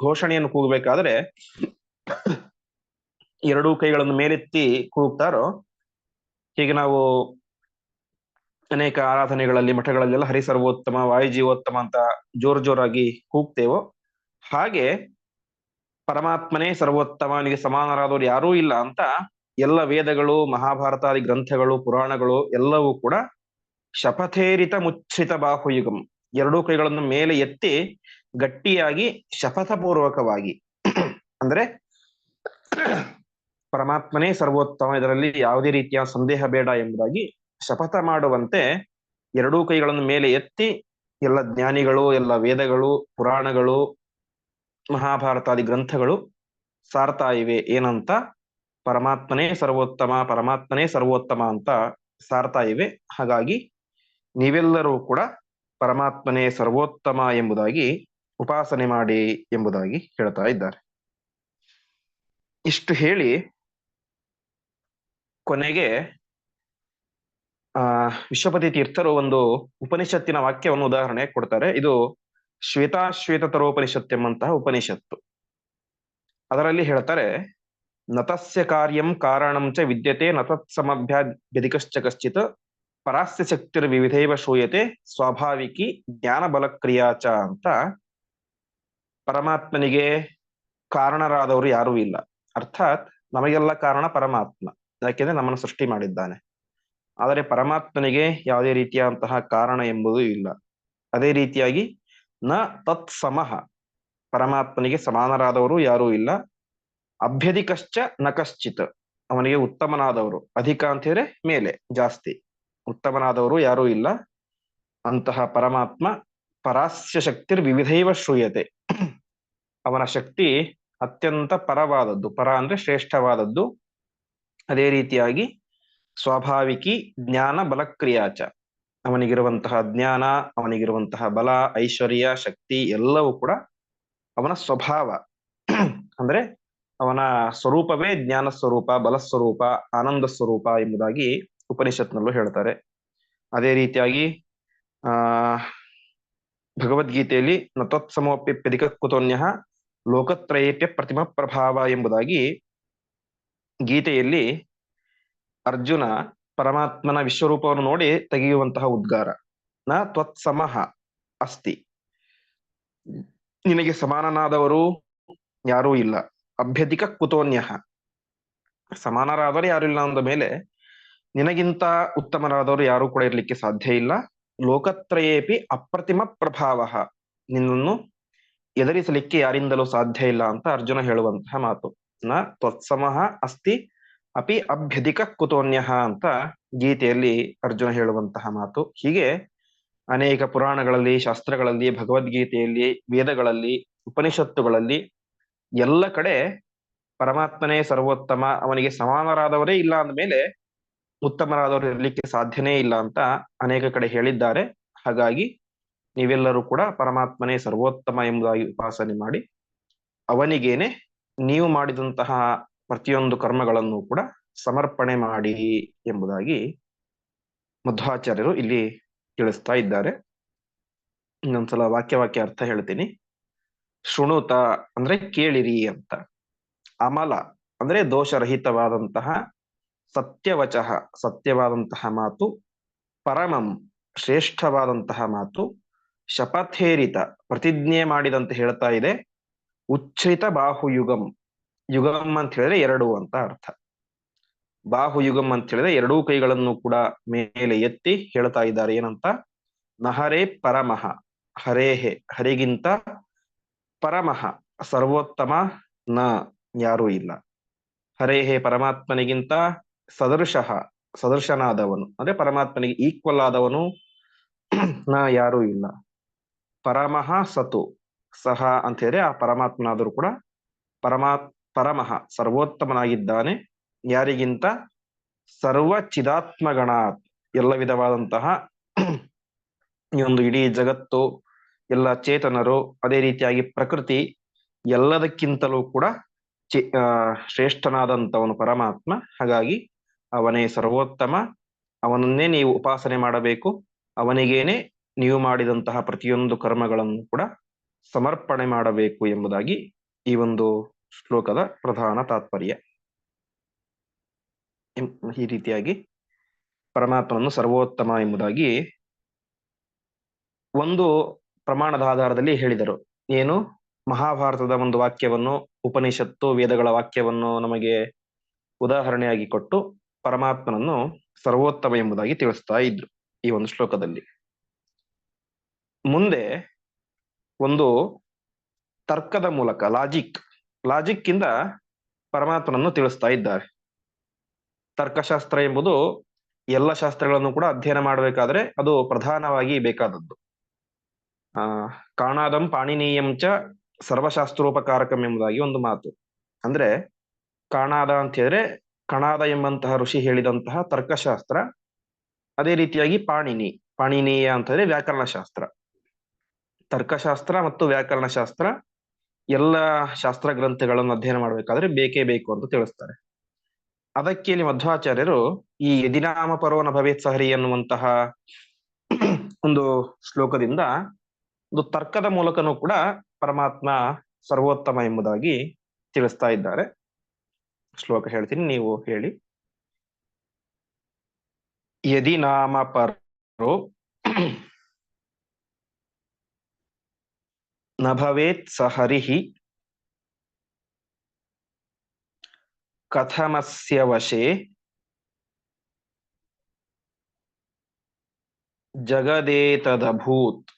ಘೋಷಣೆಯನ್ನು ಕೂಗಬೇಕಾದ್ರೆ ಎರಡೂ ಕೈಗಳನ್ನು ಮೇಲೆತ್ತಿ ಕೂಗ್ತಾರೋ, ಹೀಗೆ ನಾವು ಅನೇಕ ಆರಾಧನೆಗಳಲ್ಲಿ, ಮಠಗಳಲ್ಲೆಲ್ಲ ಸರ್ವೋತ್ತಮ ವಾಯುಜೀವೋತ್ತಮ ಅಂತ ಜೋರ್ ಜೋರಾಗಿ ಕೂಗ್ತೇವೋ, ಹಾಗೆ ಪರಮಾತ್ಮನೇ ಸರ್ವೋತ್ತಮನಿಗೆ ಸಮಾನರಾದವರು ಯಾರೂ ಇಲ್ಲ ಅಂತ ಎಲ್ಲ ವೇದಗಳು ಮಹಾಭಾರತಾದಿ ಗ್ರಂಥಗಳು, ಪುರಾಣಗಳು ಎಲ್ಲವೂ ಕೂಡ ಶಪಥೇರಿತ ಮುಚ್ಚಿತ ಬಾಹುಯುಗಂ. ಎರಡೂ ಕೈಗಳನ್ನು ಮೇಲೆ ಎತ್ತಿ ಗಟ್ಟಿಯಾಗಿ ಶಪಥಪೂರ್ವಕವಾಗಿ. ಅಂದ್ರೆ ಪರಮಾತ್ಮನೇ ಸರ್ವೋತ್ತಮ, ಇದರಲ್ಲಿ ಯಾವುದೇ ರೀತಿಯ ಸಂದೇಹ ಬೇಡ ಎಂಬುದಾಗಿ ಶಪಥ ಮಾಡುವಂತೆ ಎರಡೂ ಕೈಗಳನ್ನು ಮೇಲೆ ಎತ್ತಿ ಎಲ್ಲ ಜ್ಞಾನಿಗಳು, ಎಲ್ಲ ವೇದಗಳು, ಪುರಾಣಗಳು ಮಹಾಭಾರತಾದಿ ಗ್ರಂಥಗಳು ಸಾರ್ತಾ ಇವೆ. ಏನಂತ? ಪರಮಾತ್ಮನೇ ಸರ್ವೋತ್ತಮ ಪರಮಾತ್ಮನೇ ಸರ್ವೋತ್ತಮ ಅಂತ ಸಾರ್ತಾ ಇವೆ. ಹಾಗಾಗಿ ನೀವೆಲ್ಲರೂ ಕೂಡ ಪರಮಾತ್ಮನೇ ಸರ್ವೋತ್ತಮ ಎಂಬುದಾಗಿ ಉಪಾಸನೆ ಮಾಡಿ ಎಂಬುದಾಗಿ ಹೇಳ್ತಾ ಇದ್ದಾರೆ. ಇಷ್ಟು ಹೇಳಿ ಕೊನೆಗೆ, ಆ, ವಿಶ್ವಪತಿ ತೀರ್ಥರು ಒಂದು ಉಪನಿಷತ್ತಿನ ವಾಕ್ಯವನ್ನು ಉದಾಹರಣೆ ಕೊಡ್ತಾರೆ. ಇದು ಶ್ವೇತಾಶ್ವೇತ ತರೋಪನಿಷತ್ ಎಂಬಂತಹ ಉಪನಿಷತ್ತು. ಅದರಲ್ಲಿ ಹೇಳ್ತಾರೆ, ನತಸ್ಯ ಕಾರ್ಯಂ ಕಾರಣಂ ಚ ವಿದ್ಯತೆ ನತತ್ಸಮಭ್ಯಾಧಿಕಶ್ಚ ಕಶ್ಚಿತ್ ಪರಾಸ್ಯ ಶಕ್ತಿರ್ ವಿವಿಧೈವ ಶೂಯತೆ, ಸ್ವಾಭಾವಿಕಿ ಜ್ಞಾನ ಬಲಕ್ರಿಯಾಚ ಅಂತ ಪರಮಾತ್ಮನಿಗೆ ಕಾರಣರಾದವರು ಯಾರೂ ಇಲ್ಲ. ಅರ್ಥಾತ್ ನಮಗೆಲ್ಲ ಕಾರಣ ಪರಮಾತ್ಮ. ಯಾಕೆಂದ್ರೆ ನಮ್ಮನ್ನು ಸೃಷ್ಟಿ ಮಾಡಿದ್ದಾನೆ. ಆದರೆ ಪರಮಾತ್ಮನಿಗೆ ಯಾವುದೇ ರೀತಿಯಾದಂತಹ ಕಾರಣ ಎಂಬುದು ಇಲ್ಲ. ಅದೇ ರೀತಿಯಾಗಿ ನ ತತ್ ಸಮಹ ಪರಮಾತ್ಮನಿಗೆ ಸಮಾನರಾದವರು ಯಾರೂ ಇಲ್ಲ. ಅಭ್ಯಧಿಕಶ್ಚ ನ ಕಶ್ಚಿತ್ ಅವನಿಗೆ ಉತ್ತಮನಾದವರು. ಅಧಿಕ ಅಂತ ಹೇಳಿದ್ರೆ ಮೇಲೆ, ಜಾಸ್ತಿ. ಉತ್ತಮನಾದವರು ಯಾರೂ ಇಲ್ಲ. ಅಂತಹ ಪರಮಾತ್ಮ ಪರಾಸ್ಯ ಶಕ್ತಿರ್ ವಿವಿಧೈವ ಶ್ರೂಯತೆ. ಅವನ ಶಕ್ತಿ ಅತ್ಯಂತ ಪರವಾದದ್ದು. ಪರ ಅಂದ್ರೆ ಶ್ರೇಷ್ಠವಾದದ್ದು. ಅದೇ ರೀತಿಯಾಗಿ ಸ್ವಾಭಾವಿಕಿ ಜ್ಞಾನ ಬಲಕ್ರಿಯಾಚ. ಅವನಿಗಿರುವಂತಹ ಜ್ಞಾನ, ಅವನಿಗಿರುವಂತಹ ಬಲ, ಐಶ್ವರ್ಯ, ಶಕ್ತಿ ಎಲ್ಲವೂ ಕೂಡ ಅವನ ಸ್ವಭಾವ. ಅಂದ್ರೆ ಅವನ ಸ್ವರೂಪವೇ ಜ್ಞಾನ ಸ್ವರೂಪ, ಬಲ ಸ್ವರೂಪ, ಆನಂದ ಸ್ವರೂಪ ಎಂಬುದಾಗಿ ಉಪನಿಷತ್ನಲ್ಲೂ ಹೇಳ್ತಾರೆ. ಅದೇ ರೀತಿಯಾಗಿ, ಆ, ಭಗವದ್ಗೀತೆಯಲ್ಲಿ ನತತ್ಸಮೋಪ್ಯಧಿಕ ಕುತೋನ್ಯ ಲೋಕತ್ರಯೇಪ್ಯ ಪ್ರತಿಮ ಪ್ರಭಾವ ಎಂಬುದಾಗಿ ಗೀತೆಯಲ್ಲಿ ಅರ್ಜುನ ಪರಮಾತ್ಮನ ವಿಶ್ವರೂಪವನ್ನು ನೋಡಿ ತೆಗೆಯುವಂತಹ ಉದ್ಗಾರ. ನ ತ್ವತ್ಸಮಃ ಅಸ್ತಿ. ನಿನಗೆ ಸಮಾನನಾದವರು ಯಾರೂ ಇಲ್ಲ. ಅಭ್ಯಧಿಕ ಕುತೋನ್ಯ. ಸಮಾನರಾದವರು ಯಾರು ಇಲ್ಲ ಅಂದ ಮೇಲೆ ನಿನಗಿಂತ ಉತ್ತಮರಾದವರು ಯಾರು ಕೂಡ ಇರ್ಲಿಕ್ಕೆ ಸಾಧ್ಯ ಇಲ್ಲ. ಲೋಕತ್ರಯೇಪಿ ಅಪ್ರತಿಮ ಪ್ರಭಾವ. ನಿನ್ನನ್ನು ಎದುರಿಸಲಿಕ್ಕೆ ಯಾರಿಂದಲೂ ಸಾಧ್ಯ ಇಲ್ಲ ಅಂತ ಅರ್ಜುನ ಹೇಳುವಂತಹ ಮಾತು. ನ ತ್ವತ್ಸಮಃ ಅಸ್ತಿ ಅಪಿ ಅಭ್ಯಧಿಕ ಕುತೋನ್ಯ ಅಂತ ಗೀತೆಯಲ್ಲಿ ಅರ್ಜುನ ಹೇಳುವಂತಹ ಮಾತು. ಹೀಗೆ ಅನೇಕ ಪುರಾಣಗಳಲ್ಲಿ, ಶಾಸ್ತ್ರಗಳಲ್ಲಿ, ಭಗವದ್ಗೀತೆಯಲ್ಲಿ, ವೇದಗಳಲ್ಲಿ, ಉಪನಿಷತ್ತುಗಳಲ್ಲಿ ಎಲ್ಲ ಕಡೆ ಪರಮಾತ್ಮನೇ ಸರ್ವೋತ್ತಮ, ಅವನಿಗೆ ಸಮಾನರಾದವರೇ ಇಲ್ಲ ಅಂದಮೇಲೆ ಉತ್ತಮರಾದವರು ಇರಲಿಕ್ಕೆ ಸಾಧ್ಯನೇ ಇಲ್ಲ ಅಂತ ಅನೇಕ ಕಡೆ ಹೇಳಿದ್ದಾರೆ. ಹಾಗಾಗಿ ನೀವೆಲ್ಲರೂ ಕೂಡ ಪರಮಾತ್ಮನೇ ಸರ್ವೋತ್ತಮ ಎಂಬುದಾಗಿ ಉಪಾಸನೆ ಮಾಡಿ, ಅವನಿಗೇನೆ ನೀವು ಮಾಡಿದಂತಹ ಪ್ರತಿಯೊಂದು ಕರ್ಮಗಳನ್ನು ಕೂಡ ಸಮರ್ಪಣೆ ಮಾಡಿ ಎಂಬುದಾಗಿ ಮಧ್ವಾಚಾರ್ಯರು ಇಲ್ಲಿ ತಿಳಿಸ್ತಾ ಇದ್ದಾರೆ. ಇನ್ನೊಂದ್ಸಲ ವಾಕ್ಯ ವಾಕ್ಯ ಅರ್ಥ ಹೇಳ್ತೀನಿ. ಶೃಣುತ ಅಂದ್ರೆ ಕೇಳಿರಿ ಅಂತ. ಅಮಲ ಅಂದ್ರೆ ದೋಷರಹಿತವಾದಂತಹ ಸತ್ಯವಚಃ, ಸತ್ಯವಾದಂತಹ ಮಾತು, ಪರಮಂ ಶ್ರೇಷ್ಠವಾದಂತಹ ಮಾತು, ಶಪಥೇರಿತ, ಪ್ರತಿಜ್ಞೆ ಮಾಡಿದಂತೆ ಹೇಳ್ತಾ ಇದೆ. ಉಚ್ಛ್ರಿತ ಬಾಹುಯುಗಂ, ಯುಗಂ ಅಂತ ಹೇಳಿದ್ರೆ ಎರಡು ಅಂತ ಅರ್ಥ. ಬಾಹುಯುಗಂ ಅಂತ ಹೇಳಿದ್ರೆ ಎರಡೂ ಕೈಗಳನ್ನು ಕೂಡ ಮೇಲೆ ಎತ್ತಿ ಹೇಳ್ತಾ ಇದ್ದಾರೆ ಏನಂತ? ನಹರೇ ಪರಮಃ, ಹರೇಹೆ, ಹರಿಗಿಂತ ಪರಮಃ, ಸರ್ವೋತ್ತಮ ನ ಯಾರೂ ಇಲ್ಲ. ಹರೇಹೆ ಪರಮಾತ್ಮನಿಗಿಂತ ಸದೃಶಃ, ಸದೃಶನಾದವನು. ಅಂದ್ರೆ ಪರಮಾತ್ಮನಿಗೆ ಈಕ್ವಲ್ ಆದವನು ನ ಯಾರೂ ಇಲ್ಲ. ಪರಮಃ ಸತು, ಸಹ ಅಂತ ಹೇಳಿ ಆ ಪರಮಾತ್ಮನಾದರೂ ಕೂಡ ಪರಮಾತ್ ಪರಮಃ, ಸರ್ವೋತ್ತಮನಾಗಿದ್ದಾನೆ. ಯಾರಿಗಿಂತ? ಸರ್ವ ಚಿದಾತ್ಮಗಣ ಎಲ್ಲ ವಿಧವಾದಂತಹ ಈ ಒಂದು ಇಡೀ ಜಗತ್ತು, ಎಲ್ಲ ಚೇತನರು, ಅದೇ ರೀತಿಯಾಗಿ ಪ್ರಕೃತಿ, ಎಲ್ಲದಕ್ಕಿಂತಲೂ ಕೂಡ ಚೇ ಶ್ರೇಷ್ಠನಾದಂಥವನು ಪರಮಾತ್ಮ. ಹಾಗಾಗಿ ಅವನೇ ಸರ್ವೋತ್ತಮ, ಅವನನ್ನೇ ನೀವು ಉಪಾಸನೆ ಮಾಡಬೇಕು, ಅವನಿಗೇನೆ ನೀವು ಮಾಡಿದಂತಹ ಪ್ರತಿಯೊಂದು ಕರ್ಮಗಳನ್ನು ಕೂಡ ಸಮರ್ಪಣೆ ಮಾಡಬೇಕು ಎಂಬುದಾಗಿ ಈ ಒಂದು ಶ್ಲೋಕದ ಪ್ರಧಾನ ತಾತ್ಪರ್ಯ. ಈ ರೀತಿಯಾಗಿ ಪರಮಾತ್ಮನನ್ನು ಸರ್ವೋತ್ತಮ ಎಂಬುದಾಗಿ ಒಂದು ಪ್ರಮಾಣದ ಆಧಾರದಲ್ಲಿ ಹೇಳಿದರು. ಏನು? ಮಹಾಭಾರತದ ಒಂದು ವಾಕ್ಯವನ್ನು, ಉಪನಿಷತ್ತು ವೇದಗಳ ವಾಕ್ಯವನ್ನು ನಮಗೆ ಉದಾಹರಣೆಯಾಗಿ ಕೊಟ್ಟು ಪರಮಾತ್ಮನನ್ನು ಸರ್ವೋತ್ತಮ ಎಂಬುದಾಗಿ ತಿಳಿಸ್ತಾ ಇದ್ರು ಈ ಒಂದು ಶ್ಲೋಕದಲ್ಲಿ. ಮುಂದೆ ಒಂದು ತರ್ಕದ ಮೂಲಕ ಲಾಜಿಕ್ ಲಾಜಿಕ್ ಇಂದ ಪರಮಾತ್ಮನನ್ನು ತಿಳಿಸ್ತಾ ಇದ್ದಾರೆ. ತರ್ಕಶಾಸ್ತ್ರ ಎಂಬುದು ಎಲ್ಲ ಶಾಸ್ತ್ರಗಳನ್ನು ಕೂಡ ಅಧ್ಯಯನ ಮಾಡಬೇಕಾದ್ರೆ ಅದು ಪ್ರಧಾನವಾಗಿ ಬೇಕಾದದ್ದು. ಆ, ಕಾಣಾದಂ ಪಾಣಿನೀಯಂಚ ಚ ಸರ್ವಶಾಸ್ತ್ರೋಪಕಾರಕಂ ಎಂಬುದಾಗಿ ಒಂದು ಮಾತು. ಅಂದ್ರೆ ಕಾಣಾದ ಅಂತ ಹೇಳಿದ್ರೆ ಕಣಾದ ಎಂಬಂತಹ ಋಷಿ ಹೇಳಿದಂತಹ ತರ್ಕಶಾಸ್ತ್ರ, ಅದೇ ರೀತಿಯಾಗಿ ಪಾಣಿನಿ, ಪಾಣಿನೀಯ ಅಂತಂದ್ರೆ ವ್ಯಾಕರಣಶಾಸ್ತ್ರ ತರ್ಕಶಾಸ್ತ್ರ ಮತ್ತು ವ್ಯಾಕರಣಶಾಸ್ತ್ರ ಎಲ್ಲ ಶಾಸ್ತ್ರ ಗ್ರಂಥಗಳನ್ನು ಅಧ್ಯಯನ ಮಾಡಬೇಕಾದ್ರೆ ಬೇಕೇ ಬೇಕು ಅಂತ ತಿಳಿಸ್ತಾರೆ. ಅದಕ್ಕೆ ಇಲ್ಲಿ ಮಧ್ವಾಚಾರ್ಯರು ಈ ಯದಿನಾಮ ಪರೋನ ಭವೇತ್ ಸಹರಿ ಎನ್ನುವಂತಹ ಒಂದು ಶ್ಲೋಕದಿಂದ ಒಂದು ತರ್ಕದ ಮೂಲಕನೂ ಕೂಡ ಪರಮಾತ್ಮ ಸರ್ವೋತ್ತಮ ಎಂಬುದಾಗಿ ತಿಳಿಸ್ತಾ ಇದ್ದಾರೆ. ಶ್ಲೋಕ ಹೇಳ್ತೀನಿ, ನೀವು ಹೇಳಿ. ಯದಿ ನಾಮ ಪರೋ ನ ಭವೇತ್ ಸ ಹರಿಹಿ ಕಥಮಸ್ಯ ವಶೇ ಜಗದೇತದಭೂತ್.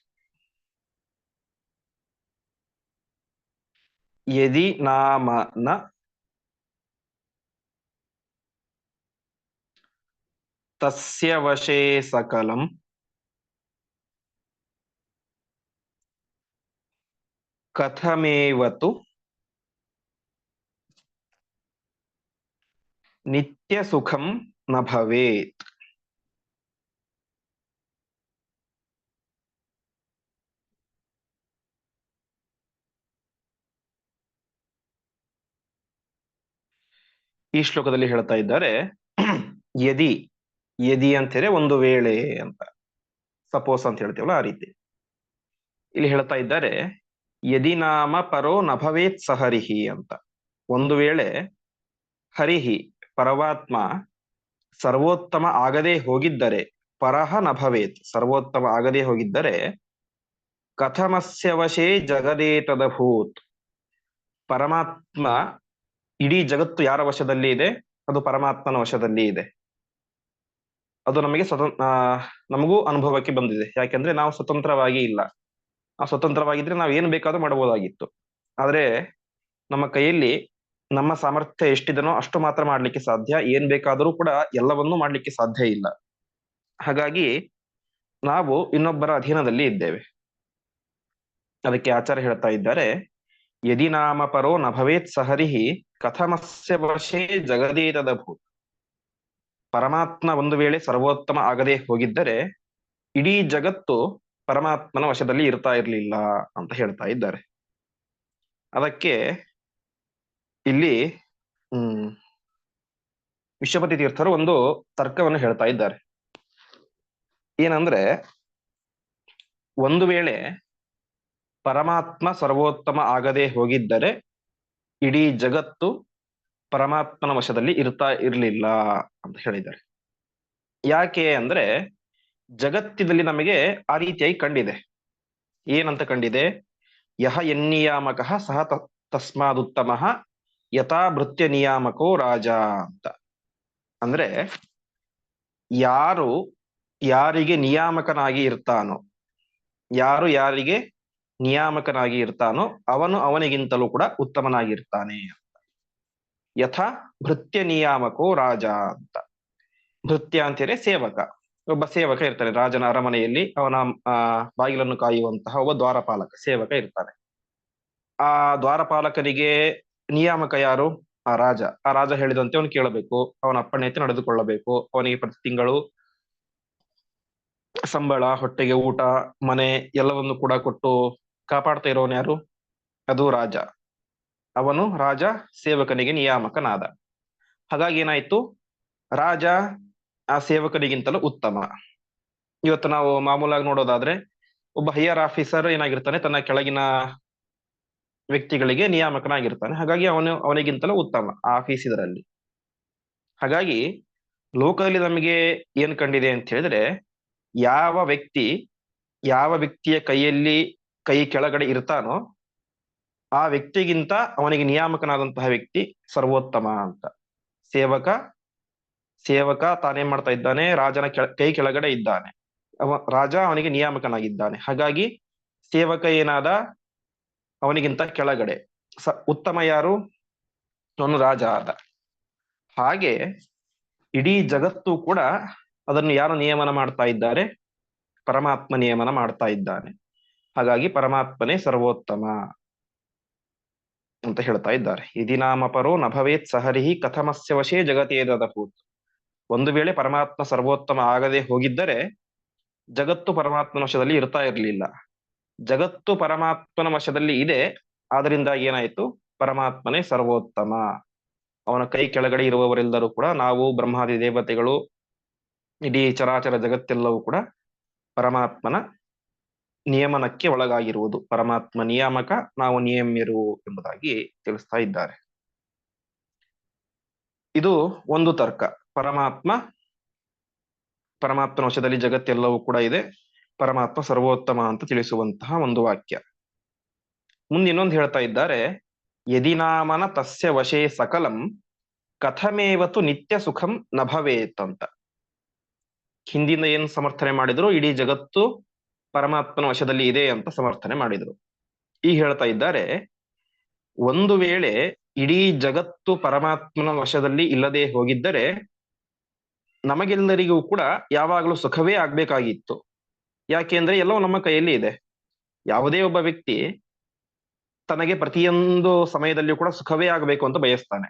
ಯದಿ ನಾಮ ನ ತಸ್ಯ ವಶೇ ಸಕಲಂ ಕಥಮೇವತು ನಿತ್ಯ ಸುಖಂ ನ ಭವೇತ್ ಈ ಶ್ಲೋಕದಲ್ಲಿ ಹೇಳ್ತಾ ಇದ್ದಾರೆ [clears throat] ಯದಿ ಯದಿ ಅಂತ ಹೇಳಿದ್ರೆ ಒಂದು ವೇಳೆ ಅಂತ. ಸಪೋಸ್ ಅಂತ ಹೇಳ್ತೀವಲ್ಲ ಆ ರೀತಿ. ಇಲ್ಲಿ ಹೇಳ್ತಾ ಇದ್ದಾರೆ ಯದಿ ನಾಮ ಪರೋ ನಭವೇತ್ ಸಹರಿಹಿ ಅಂತ. ಒಂದು ವೇಳೆ ಹರಿಹಿ, ಪರಮಾತ್ಮ ಸರ್ವೋತ್ತಮ ಆಗದೆ ಹೋಗಿದ್ದರೆ, ಪರಹ ನಭವೇತ್, ಸರ್ವೋತ್ತಮ ಆಗದೆ ಹೋಗಿದ್ದರೆ ಕಥಮಸ್ಯ ವಶೇ ಜಗದೇತದಭೂತ್ ಪರಮಾತ್ಮ ಇಡೀ ಜಗತ್ತು ಯಾರ ವಶದಲ್ಲಿ ಇದೆ? ಅದು ಪರಮಾತ್ಮನ ವಶದಲ್ಲಿ ಇದೆ. ಅದು ನಮಗೆ ಸ್ವತಂತ್ರ ನಮಗೂ ಅನುಭವಕ್ಕೆ ಬಂದಿದೆ. ಯಾಕೆಂದ್ರೆ ನಾವು ಸ್ವತಂತ್ರವಾಗಿ ಇಲ್ಲ. ನಾವು ಸ್ವತಂತ್ರವಾಗಿದ್ರೆ ನಾವು ಏನು ಬೇಕಾದ್ರೂ ಮಾಡಬಹುದಾಗಿತ್ತು. ಆದ್ರೆ ನಮ್ಮ ಕೈಯಲ್ಲಿ ನಮ್ಮ ಸಾಮರ್ಥ್ಯ ಎಷ್ಟಿದನೋ ಅಷ್ಟು ಮಾತ್ರ ಮಾಡ್ಲಿಕ್ಕೆ ಸಾಧ್ಯ. ಏನ್ ಬೇಕಾದರೂ ಕೂಡ ಎಲ್ಲವನ್ನೂ ಮಾಡ್ಲಿಕ್ಕೆ ಸಾಧ್ಯ ಇಲ್ಲ. ಹಾಗಾಗಿ ನಾವು ಇನ್ನೊಬ್ಬರ ಅಧೀನದಲ್ಲಿ ಇದ್ದೇವೆ. ಅದಕ್ಕೆ ಆಚಾರ್ಯ ಹೇಳ್ತಾ ಇದ್ದಾರೆ, ಯದಿ ನಾಮ ನ ಸಹರಿಹಿ ಕಥಮಸ್ಯ ವಶೇ ಜಗದೇತದ ಭೂತ್. ಪರಮಾತ್ಮ ಒಂದು ವೇಳೆ ಸರ್ವೋತ್ತಮ ಆಗದೆ ಹೋಗಿದ್ದರೆ ಇಡೀ ಜಗತ್ತು ಪರಮಾತ್ಮನ ವಶದಲ್ಲಿ ಇರ್ತಾ ಇರಲಿಲ್ಲ ಅಂತ ಹೇಳ್ತಾ ಇದ್ದಾರೆ. ಅದಕ್ಕೆ ಇಲ್ಲಿ, ಹ್ಮ್, ವಿಶ್ವಪತಿ ತೀರ್ಥರು ಒಂದು ತರ್ಕವನ್ನು ಹೇಳ್ತಾ ಇದ್ದಾರೆ. ಏನಂದ್ರೆ, ಒಂದು ವೇಳೆ ಪರಮಾತ್ಮ ಸರ್ವೋತ್ತಮ ಆಗದೆ ಹೋಗಿದ್ದರೆ ಇಡೀ ಜಗತ್ತು ಪರಮಾತ್ಮನ ವಶದಲ್ಲಿ ಇರ್ತಾ ಇರಲಿಲ್ಲ ಅಂತ ಹೇಳಿದ್ದಾರೆ. ಯಾಕೆ ಅಂದ್ರೆ ಜಗತ್ತಿನಲ್ಲಿ ನಮಗೆ ಆ ರೀತಿಯಾಗಿ ಕಂಡಿದೆ. ಏನಂತ ಕಂಡಿದೆ? ಯಹ ಎನ್ನಿಯಾಮಕ ಸಹ ತಸ್ಮಾದುತ್ತಮ ಯಥಾ ಭೃತ್ಯ ನಿಯಾಮಕೋ ರಾಜ ಅಂತ. ಅಂದ್ರೆ ಯಾರು ಯಾರಿಗೆ ನಿಯಾಮಕನಾಗಿ ಇರ್ತಾನೋ, ಯಾರು ಯಾರಿಗೆ ನಿಯಾಮಕನಾಗಿ ಇರ್ತಾನೋ ಅವನು ಅವನಿಗಿಂತಲೂ ಕೂಡ ಉತ್ತಮನಾಗಿರ್ತಾನೆ ಯಥಾ ಭೃತ್ಯ ನಿಯಾಮಕೋ ರಾಜ ಅಂತ. ಭೃತ್ಯ ಅಂತೇಳಿ ಸೇವಕ. ಒಬ್ಬ ಸೇವಕ ಇರ್ತಾನೆ, ರಾಜನ ಅರಮನೆಯಲ್ಲಿ ಅವನ ಬಾಗಿಲನ್ನು ಕಾಯುವಂತಹ ಒಬ್ಬ ದ್ವಾರಪಾಲಕ, ಸೇವಕ ಇರ್ತಾನೆ. ಆ ದ್ವಾರಪಾಲಕರಿಗೆ ನಿಯಾಮಕ ಯಾರು? ಆ ರಾಜ. ಆ ರಾಜ ಹೇಳಿದಂತೆ ಅವನು ಕೇಳಬೇಕು, ಅವನ ಅಪ್ಪಣೆಯಂತೆ ನಡೆದುಕೊಳ್ಳಬೇಕು. ಅವನಿಗೆ ಪ್ರತಿ ತಿಂಗಳು ಸಂಬಳ, ಹೊಟ್ಟೆಗೆ ಊಟ, ಮನೆ ಎಲ್ಲವನ್ನು ಕೂಡ ಕೊಟ್ಟು ಕಾಪಾಡ್ತಾ ಇರೋನು ಯಾರು? ಅದು ರಾಜ. ಅವನು ರಾಜ ಸೇವಕನಿಗೆ ನಿಯಾಮಕನಾದ. ಹಾಗಾಗಿ ಏನಾಯ್ತು? ರಾಜ ಆ ಸೇವಕನಿಗಿಂತಲೂ ಉತ್ತಮ. ಇವತ್ತು ನಾವು ಮಾಮೂಲಾಗಿ ನೋಡೋದಾದ್ರೆ ಒಬ್ಬ ಹೈಯರ್ ಆಫೀಸರ್ ಏನಾಗಿರ್ತಾನೆ, ತನ್ನ ಕೆಳಗಿನ ವ್ಯಕ್ತಿಗಳಿಗೆ ನಿಯಾಮಕನಾಗಿರ್ತಾನೆ. ಹಾಗಾಗಿ ಅವನು ಅವನಿಗಿಂತಲೂ ಉತ್ತಮ ಆಫೀಸ್ ಇದರಲ್ಲಿ. ಹಾಗಾಗಿ ಲೋಕದಲ್ಲಿ ನಮಗೆ ಏನ್ ಕಂಡಿದೆ ಅಂತ ಹೇಳಿದ್ರೆ, ಯಾವ ವ್ಯಕ್ತಿ ಯಾವ ವ್ಯಕ್ತಿಯ ಕೈಯಲ್ಲಿ ಕೈ ಕೆಳಗಡೆ ಇರ್ತಾನೋ ಆ ವ್ಯಕ್ತಿಗಿಂತ ಅವನಿಗೆ ನಿಯಾಮಕನಾದಂತಹ ವ್ಯಕ್ತಿ ಸರ್ವೋತ್ತಮ ಅಂತ. ಸೇವಕ ಸೇವಕ ತಾನೇನ್ ಮಾಡ್ತಾ ಇದ್ದಾನೆ? ರಾಜನ ಕೈ ಕೆಳಗಡೆ ಇದ್ದಾನೆ. ಅವ, ರಾಜ ಅವನಿಗೆ ನಿಯಾಮಕನಾಗಿದ್ದಾನೆ. ಹಾಗಾಗಿ ಸೇವಕ ಏನಾದ? ಅವನಿಗಿಂತ ಕೆಳಗಡೆ. ಸ, ಉತ್ತಮ ಯಾರು? ಅವನು ರಾಜ ಆದ. ಹಾಗೆ ಇಡೀ ಜಗತ್ತು ಕೂಡ ಅದನ್ನು ಯಾರು ನಿಯಮನ ಮಾಡ್ತಾ ಇದ್ದಾರೆ? ಪರಮಾತ್ಮ ನಿಯಮನ ಮಾಡ್ತಾ ಇದ್ದಾನೆ. ಹಾಗಾಗಿ ಪರಮಾತ್ಮನೇ ಸರ್ವೋತ್ತಮ. ಅಂತ ಹೇಳ್ತಾ ಇದ್ದಾರೆ. ಇದಿ ನಾಮಪರೋ ನಭವೇತ್ ಸಹರಿಹಿ ಕಥಮಸ್ಯ ವಶೇ ಜಗತ್ತೇದಭೂತ್ ಒಂದು ವೇಳೆ ಪರಮಾತ್ಮ ಸರ್ವೋತ್ತಮ ಆಗದೆ ಹೋಗಿದ್ದರೆ ಜಗತ್ತು ಪರಮಾತ್ಮನ ವಶದಲ್ಲಿ ಇರ್ತಾ ಇರಲಿಲ್ಲ. ಜಗತ್ತು ಪರಮಾತ್ಮನ ವಶದಲ್ಲಿ ಇದೆ, ಆದ್ರಿಂದ ಏನಾಯ್ತು? ಪರಮಾತ್ಮನೇ ಸರ್ವೋತ್ತಮ. ಅವನ ಕೈ ಕೆಳಗಡೆ ಇರುವವರೆಲ್ಲರೂ ಕೂಡ, ನಾವು ಬ್ರಹ್ಮಾದಿ ದೇವತೆಗಳು, ಇಡೀ ಚರಾಚರ ಜಗತ್ತೆಲ್ಲವೂ ಕೂಡ ಪರಮಾತ್ಮನ ನಿಯಮನಕ್ಕೆ ಒಳಗಾಗಿರುವುದು. ಪರಮಾತ್ಮ ನಿಯಾಮಕ, ನಾವು ನಿಯಮ್ಯರು ಎಂಬುದಾಗಿ ತಿಳಿಸ್ತಾ ಇದ್ದಾರೆ. ಇದು ಒಂದು ತರ್ಕ. ಪರಮಾತ್ಮ ಪರಮಾತ್ಮ ವಶದಲ್ಲಿ ಜಗತ್ತೆಲ್ಲವೂ ಕೂಡ ಇದೆ. ಪರಮಾತ್ಮ ಸರ್ವೋತ್ತಮ ಅಂತ ತಿಳಿಸುವಂತಹ ಒಂದು ವಾಕ್ಯ. ಮುಂದೆ ಇನ್ನೊಂದು ಹೇಳ್ತಾ ಇದ್ದಾರೆ. ಯದಿನಾಮನ ತಸ್ಯ ವಶೇ ಸಕಲಂ ಕಥಮೇವತು ನಿತ್ಯ ಸುಖಂ ನಭವೇತ್ ಅಂತ. ಹಿಂದಿಂದ ಏನ್ ಸಮರ್ಥನೆ ಮಾಡಿದ್ರು ಇಡೀ ಜಗತ್ತು ಪರಮಾತ್ಮನ ವಶದಲ್ಲಿ ಇದೆ ಅಂತ ಸಮರ್ಥನೆ ಮಾಡಿದ್ರು. ಈ ಹೇಳ್ತಾ ಇದ್ದಾರೆ, ಒಂದು ವೇಳೆ ಇಡೀ ಜಗತ್ತು ಪರಮಾತ್ಮನ ವಶದಲ್ಲಿ ಇಲ್ಲದೆ ಹೋಗಿದ್ದರೆ ನಮಗೆಲ್ಲರಿಗೂ ಕೂಡ ಯಾವಾಗಲೂ ಸುಖವೇ ಆಗ್ಬೇಕಾಗಿತ್ತು. ಯಾಕೆಂದ್ರೆ ಎಲ್ಲವೂ ನಮ್ಮ ಕೈಯಲ್ಲಿ ಇದೆ. ಯಾವುದೇ ಒಬ್ಬ ವ್ಯಕ್ತಿ ತನಗೆ ಪ್ರತಿಯೊಂದು ಸಮಯದಲ್ಲಿಯೂ ಕೂಡ ಸುಖವೇ ಆಗಬೇಕು ಅಂತ ಬಯಸ್ತಾನೆ.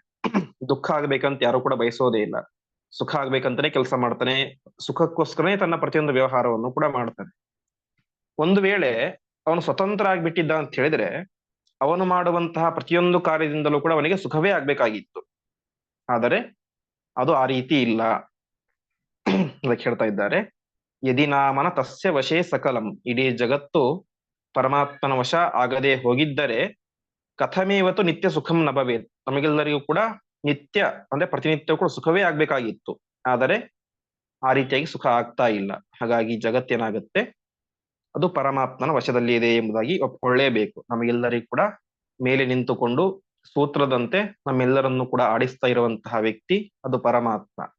ದುಃಖ ಆಗ್ಬೇಕಂತ ಯಾರು ಕೂಡ ಬಯಸೋದೇ ಇಲ್ಲ. ಸುಖ ಆಗ್ಬೇಕಂತಾನೆ ಕೆಲಸ ಮಾಡ್ತಾನೆ. ಸುಖಕ್ಕೋಸ್ಕರನೇ ತನ್ನ ಪ್ರತಿಯೊಂದು ವ್ಯವಹಾರವನ್ನು ಕೂಡ ಮಾಡ್ತಾನೆ. ಒಂದು ವೇಳೆ ಅವನು ಸ್ವತಂತ್ರ ಆಗ್ಬಿಟ್ಟಿದ್ದ ಅಂತ ಹೇಳಿದ್ರೆ, ಅವನು ಮಾಡುವಂತಹ ಪ್ರತಿಯೊಂದು ಕಾರ್ಯದಿಂದಲೂ ಕೂಡ ಅವನಿಗೆ ಸುಖವೇ ಆಗ್ಬೇಕಾಗಿತ್ತು. ಆದರೆ ಅದು ಆ ರೀತಿ ಇಲ್ಲ. ಅದಕ್ಕೆ ಹೇಳ್ತಾ ಇದ್ದಾರೆ ಯದಿನಾಮನ ತಸ್ಯ ವಶೇ ಸಕಲಂ. ಇಡೀ ಜಗತ್ತು ಪರಮಾತ್ಮನ ವಶ ಆಗದೆ ಹೋಗಿದ್ದರೆ ಕಥಮೇವತ್ತು ನಿತ್ಯ ಸುಖಂ ನಭವೇ ನಮಗೆಲ್ಲರಿಗೂ ಕೂಡ ನಿತ್ಯ ಅಂದ್ರೆ ಪ್ರತಿನಿತ್ಯ ಕೂಡ ಸುಖವೇ ಆಗ್ಬೇಕಾಗಿತ್ತು. ಆದರೆ ಆ ರೀತಿಯಾಗಿ ಸುಖ ಆಗ್ತಾ ಇಲ್ಲ. ಹಾಗಾಗಿ ಜಗತ್ತೇನಾಗತ್ತೆ ಅದು ಪರಮಾತ್ಮನ ವಶದಲ್ಲಿ ಇದೆ ಎಂಬುದಾಗಿ ಒಪ್ಕೊಳ್ಳೇಬೇಕು ನಮಗೆಲ್ಲರಿಗೂ ಕೂಡ ಮೇಲೆ ನಿಂತುಕೊಂಡು ಸೂತ್ರದಂತೆ ನಮ್ಮೆಲ್ಲರನ್ನು ಕೂಡ ಆಡಿಸ್ತಾ ಇರುವಂತಹ ವ್ಯಕ್ತಿ ಅದು ಪರಮಾತ್ಮ.